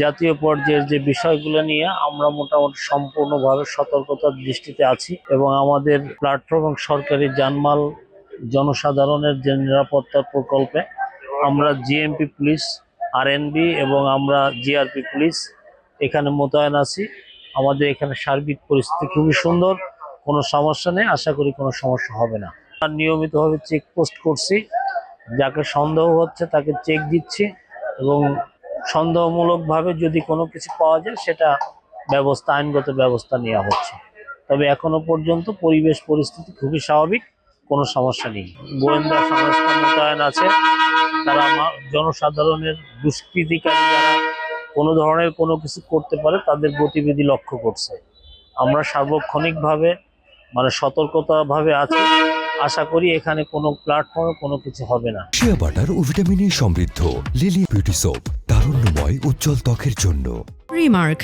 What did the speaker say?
জাতীয় পর্যায়ের যে বিষয়গুলো নিয়ে আমরা মোটামুটি সম্পূর্ণভাবে সতর্কতার দৃষ্টিতে আছি এবং আমাদের প্ল্যাটফর্ম এবং সরকারি জানমাল জনসাধারণের যে নিরাপত্তার প্রকল্পে আমরা জিএমপি পুলিশ, আরএনবি এবং আমরা জিআরপি পুলিশ এখানে মোতায়েন আছি। আমাদের এখানে সার্বিক পরিস্থিতি খুবই সুন্দর, কোনো সমস্যা নেই, আশা করি কোনো সমস্যা হবে না। আর নিয়মিতভাবে চেক পোস্ট করছি। যাকে সন্দেহ হচ্ছে তাকে চেক দিচ্ছি এবং সন্দেহমূলকভাবে যদি কোনো কিছু পাওয়া যায়, সেটা ব্যবস্থা, আইনগত ব্যবস্থা নেওয়া হচ্ছে। তবে এখনও পর্যন্ত পরিবেশ পরিস্থিতি খুবই স্বাভাবিক, কোনো সমস্যা নেই। গোয়েন্দা সংস্থা মোতায়েন আছে, তারা জনসাধারণের দুষ্কৃতিকারী যারা কোনো ধরনের কোনো কিছু করতে পারে, তাদের গতিবিধি লক্ষ্য করছে। আমরা সার্বক্ষণিকভাবে মানে সতর্কতাভাবে আছি। আশা করি এখানে কোনো প্ল্যাটফর্মে কোনো কিছু হবে না। শিয়া বাটার ও ভিটামিন সমৃদ্ধ লিলি বিউটি সোপ তারুণ্যময় উজ্জ্বল ত্বকের জন্য। রিমার্ক